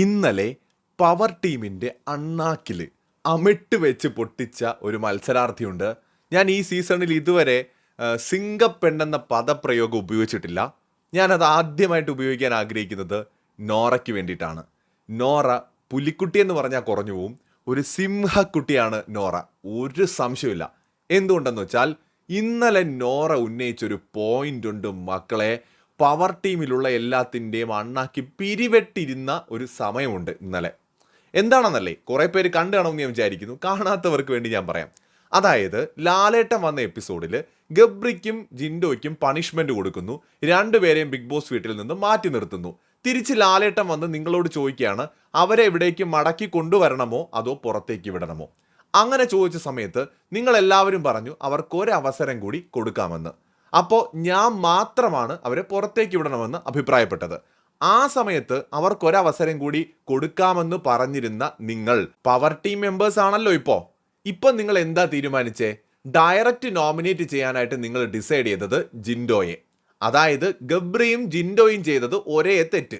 ഇന്നലെ പവർ ടീമിന്റെ അണ്ണാക്കിൽ അമിട്ട് വെച്ച് പൊട്ടിച്ച ഒരു മത്സരാർത്ഥിയുണ്ട്. ഞാൻ ഈ സീസണിൽ ഇതുവരെ സിംഗപ്പെണ്ണെന്ന പദപ്രയോഗം ഉപയോഗിച്ചിട്ടില്ല. ഞാനത് ആദ്യമായിട്ട് ഉപയോഗിക്കാൻ ആഗ്രഹിക്കുന്നത് നോറയ്ക്ക് വേണ്ടിയിട്ടാണ്. നോറ പുലിക്കുട്ടി എന്ന് പറഞ്ഞാൽ കുറഞ്ഞു പോവും. ഒരു സിംഹക്കുട്ടിയാണ് നോറ. ഒരു സംശയമില്ല എന്തുകൊണ്ടെന്ന് വെച്ചാൽ ഇന്നലെ നോറ ഉന്നയിച്ചൊരു പോയിന്റ് ഉണ്ട് മക്കളെ. പവർ ടീമിലുള്ള എല്ലാത്തിന്റെയും അണ്ണാക്കി പിരിവെട്ടിരുന്ന ഒരു സമയമുണ്ട് ഇന്നലെ. എന്താണെന്നല്ലേ? കുറേ പേര് കണ്ടു കാണുമെന്ന് ഞാൻ വിചാരിക്കുന്നു. കാണാത്തവർക്ക് വേണ്ടി ഞാൻ പറയാം. അതായത് ലാലേട്ടൻ വന്ന എപ്പിസോഡിൽ ഗബ്രിക്കും ജിൻഡോയ്ക്കും പണിഷ്മെന്റ് കൊടുക്കുന്നു. രണ്ടുപേരെയും ബിഗ് ബോസ് വീട്ടിൽ നിന്ന് മാറ്റി നിർത്തുന്നു. തിരിച്ച് ലാലേട്ടൻ വന്ന് നിങ്ങളോട് ചോദിക്കുകയാണ് അവരെ എവിടേക്ക് മടക്കി കൊണ്ടുവരണമോ അതോ പുറത്തേക്ക് വിടണമോ? അങ്ങനെ ചോദിച്ച സമയത്ത് നിങ്ങൾ എല്ലാവരും പറഞ്ഞു അവർക്ക് അവസരം കൂടി കൊടുക്കാമെന്ന്. അപ്പോൾ ഞാൻ മാത്രമാണ് അവരെ പുറത്തേക്ക് വിടണമെന്ന് അഭിപ്രായപ്പെട്ടത്. ആ സമയത്ത് അവർക്കൊരവസരം കൂടി കൊടുക്കാമെന്ന് പറഞ്ഞിരുന്ന നിങ്ങൾ പവർ ടീം മെമ്പേഴ്സ് ആണല്ലോ ഇപ്പോൾ ഇപ്പം നിങ്ങൾ എന്താ തീരുമാനിച്ചേ? ഡയറക്റ്റ് നോമിനേറ്റ് ചെയ്യാനായിട്ട് നിങ്ങൾ ഡിസൈഡ് ചെയ്തത് ജിൻഡോയെ. അതായത് ഗബ്രിയും ജിൻഡോയും ചെയ്തത് ഒരേ തെറ്റ്.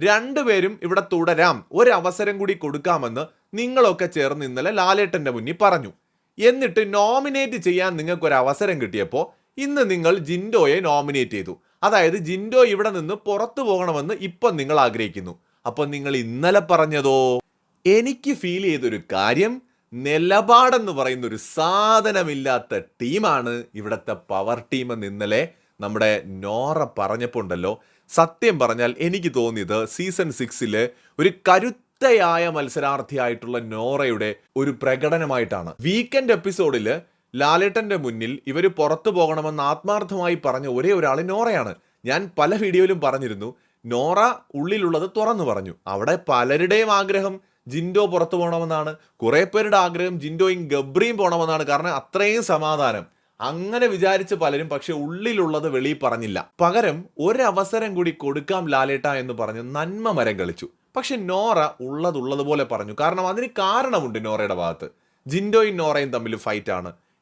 രണ്ടുപേരും ഇവിടെ തുടരാം. ഒരവസരം കൂടി കൊടുക്കാമെന്ന് നിങ്ങളൊക്കെ ചേർന്ന് ഇന്നലെ ലാലേട്ടന്റെ മുന്നിൽ പറഞ്ഞു. എന്നിട്ട് നോമിനേറ്റ് ചെയ്യാൻ നിങ്ങൾക്ക് ഒരു അവസരം കിട്ടിയപ്പോൾ ഇന്ന് നിങ്ങൾ ജിൻഡോയെ നോമിനേറ്റ് ചെയ്തു. അതായത് ജിൻഡോ ഇവിടെ നിന്ന് പുറത്തു പോകണമെന്ന് ഇപ്പം നിങ്ങൾ ആഗ്രഹിക്കുന്നു. അപ്പൊ നിങ്ങൾ ഇന്നലെ പറഞ്ഞതോ? എനിക്ക് ഫീൽ ചെയ്തൊരു കാര്യം നിലപാടെന്ന് പറയുന്ന ഒരു സാധനമില്ലാത്ത ടീമാണ് ഇവിടുത്തെ പവർ ടീം എന്ന് ഇന്നലെ നമ്മുടെ നോറ പറഞ്ഞപ്പോൾ ഉണ്ടല്ലോ സത്യം പറഞ്ഞാൽ എനിക്ക് തോന്നിയത് സീസൺ സിക്സിൽ ഒരു കരുത്തയായ മത്സരാർത്ഥിയായിട്ടുള്ള നോറയുടെ ഒരു പ്രകടനമായിട്ടാണ്. വീക്കെൻഡ് എപ്പിസോഡിൽ ലാലേട്ടന്റെ മുന്നിൽ ഇവർ പുറത്തു പോകണമെന്ന് ആത്മാർത്ഥമായി പറഞ്ഞ ഒരേ ഒരാൾ നോറയാണ്. ഞാൻ പല വീഡിയോയിലും പറഞ്ഞിരുന്നു നോറ ഉള്ളിലുള്ളത് തുറന്നു പറഞ്ഞു. അവിടെ പലരുടെയും ആഗ്രഹം ജിൻഡോ പുറത്തു പോകണമെന്നാണ്. കുറെ പേരുടെ ആഗ്രഹം ജിൻഡോയും ഗബ്രിയും പോകണമെന്നാണ്. കാരണം അത്രയും സമാധാനം. അങ്ങനെ വിചാരിച്ച് പലരും പക്ഷെ ഉള്ളിലുള്ളത് വെളി പറഞ്ഞില്ല. പകരം ഒരവസരം കൂടി കൊടുക്കാം ലാലേട്ട എന്ന് പറഞ്ഞ് നന്മ മരം കളിച്ചു. പക്ഷെ നോറ ഉള്ളതുള്ളതുപോലെ പറഞ്ഞു. കാരണം അതിന് കാരണമുണ്ട് നോറയുടെ ഭാഗത്ത്. ജിൻഡോയും നോറയും തമ്മിൽ ഫൈറ്റ്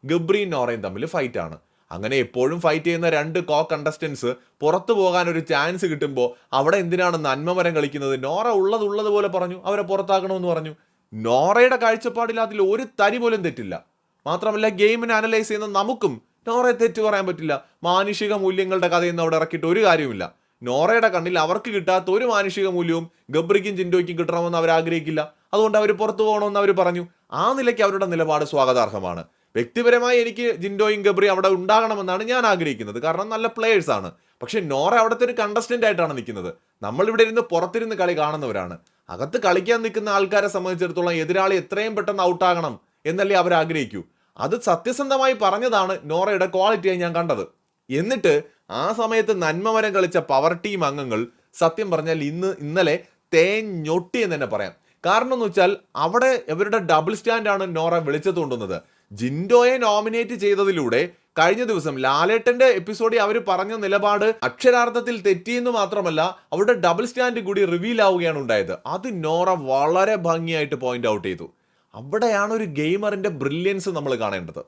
ആണ് ഗബ്രിയും നോറയും തമ്മിൽ ഫൈറ്റ് ആണ്. അങ്ങനെ എപ്പോഴും ഫൈറ്റ് ചെയ്യുന്ന രണ്ട് കോ കണ്ടസ്റ്റൻസ് പുറത്തു പോകാൻ ഒരു ചാൻസ് കിട്ടുമ്പോൾ അവിടെ എന്തിനാണ് നന്മമരം കളിക്കുന്നത്? നോറ ഉള്ളത് ഉള്ളതുപോലെ പറഞ്ഞു അവരെ പുറത്താക്കണമെന്ന് പറഞ്ഞു. നോറയുടെ കാഴ്ചപ്പാടിൽ അതിൽ ഒരു തരി പോലും തെറ്റില്ല. മാത്രമല്ല ഗെയിമിനെ അനലൈസ് ചെയ്യുന്ന നമുക്കും നോറയെ തെറ്റ് പറയാൻ പറ്റില്ല. മാനുഷിക മൂല്യങ്ങളുടെ കഥയൊന്നും അവിടെ ഇറക്കിയിട്ട് ഒരു കാര്യമില്ല നോറയുടെ കണ്ണിൽ അവർക്ക് കിട്ടാത്ത ഒരു മാനുഷിക മൂല്യവും ഗബ്രിക്കും ജിൻഡോയ്ക്കും കിട്ടണമെന്ന് അവർ ആഗ്രഹിക്കില്ല. അതുകൊണ്ട് അവർ പുറത്തു പോകണമെന്ന് അവർ പറഞ്ഞു. ആ നിലയ്ക്ക് അവരുടെ നിലപാട് സ്വാഗതാർഹമാണ്. വ്യക്തിപരമായി എനിക്ക് ജിൻഡോയും ഗബ്രി അവിടെ ഉണ്ടാകണമെന്നാണ് ഞാൻ ആഗ്രഹിക്കുന്നത്. കാരണം നല്ല പ്ലേയേഴ്സാണ് പക്ഷെ നോറ അവിടുത്തെ ഒരു കണ്ടസ്റ്റന്റ് ആയിട്ടാണ് നിൽക്കുന്നത്. നമ്മളിവിടെ ഇരുന്ന് പുറത്തിരുന്ന് കളി കാണുന്നവരാണ്. അകത്ത് കളിക്കാൻ നിൽക്കുന്ന ആൾക്കാരെ സംബന്ധിച്ചിടത്തോളം എതിരാളി എത്രയും പെട്ടെന്ന് ഔട്ടാകണം എന്നല്ലേ അവർ ആഗ്രഹിക്കൂ. അത് സത്യസന്ധമായി പറഞ്ഞതാണ് നോറയുടെ ക്വാളിറ്റിയായി ഞാൻ കണ്ടത്. എന്നിട്ട് ആ സമയത്ത് നന്മമരം കളിച്ച പവർ ടീം അംഗങ്ങൾ സത്യം പറഞ്ഞാൽ ഇന്ന് ഇന്നലെ തേഞ്ഞൊട്ടി എന്ന് തന്നെ പറയാം. കാരണം എന്ന് വെച്ചാൽ അവിടെ ഇവരുടെ ഡബിൾ സ്റ്റാൻഡാണ് നോറ വിളിച്ചത് കൊണ്ടുവന്നത്. ജിൻഡോയെ നോമിനേറ്റ് ചെയ്തതിലൂടെ കഴിഞ്ഞ ദിവസം ലാലേട്ടന്റെ എപ്പിസോഡിൽ അവർ പറഞ്ഞ നിലപാട് അക്ഷരാർത്ഥത്തിൽ തെറ്റിയെന്ന് മാത്രമല്ല അവരുടെ ഡബിൾ സ്റ്റാൻഡ് കൂടി റിവീൽ ആവുകയാണ് ഉണ്ടായത്. അത് നോറ വളരെ ഭംഗിയായിട്ട് പോയിന്റ് ഔട്ട് ചെയ്തു. അവിടെയാണ് ഒരു ഗെയിമറിന്റെ ബ്രില്യൻസ് നമ്മൾ കാണേണ്ടത്.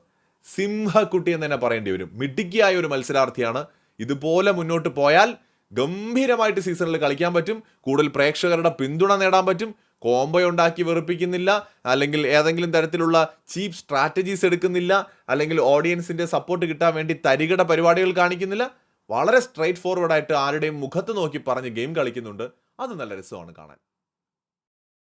സിംഹക്കുട്ടി എന്ന് തന്നെ പറയേണ്ടി വരും. മിടുക്കിയായ ഒരു മത്സരാർത്ഥിയാണ്. ഇതുപോലെ മുന്നോട്ട് പോയാൽ ഗംഭീരമായിട്ട് സീസണിൽ കളിക്കാൻ പറ്റും. കൂടുതൽ പ്രേക്ഷകരുടെ പിന്തുണ നേടാൻ പറ്റും. കോംബോ ഉണ്ടാക്കി വെറുപ്പിക്കുന്നില്ല അല്ലെങ്കിൽ ഏതെങ്കിലും തരത്തിലുള്ള ചീപ്പ് സ്ട്രാറ്റജീസ് എടുക്കുന്നില്ല അല്ലെങ്കിൽ ഓഡിയൻസിന്റെ സപ്പോർട്ട് കിട്ടാൻ വേണ്ടി തരികട പരിപാടികൾ കാണിക്കുന്നില്ല. വളരെ സ്ട്രൈറ്റ് ഫോർവേഡ് ആയിട്ട് ആരുടെയും മുഖത്ത് നോക്കി പറഞ്ഞ് ഗെയിം കളിക്കുന്നുണ്ട്. അത് നല്ല രസമാണ് കാണാൻ.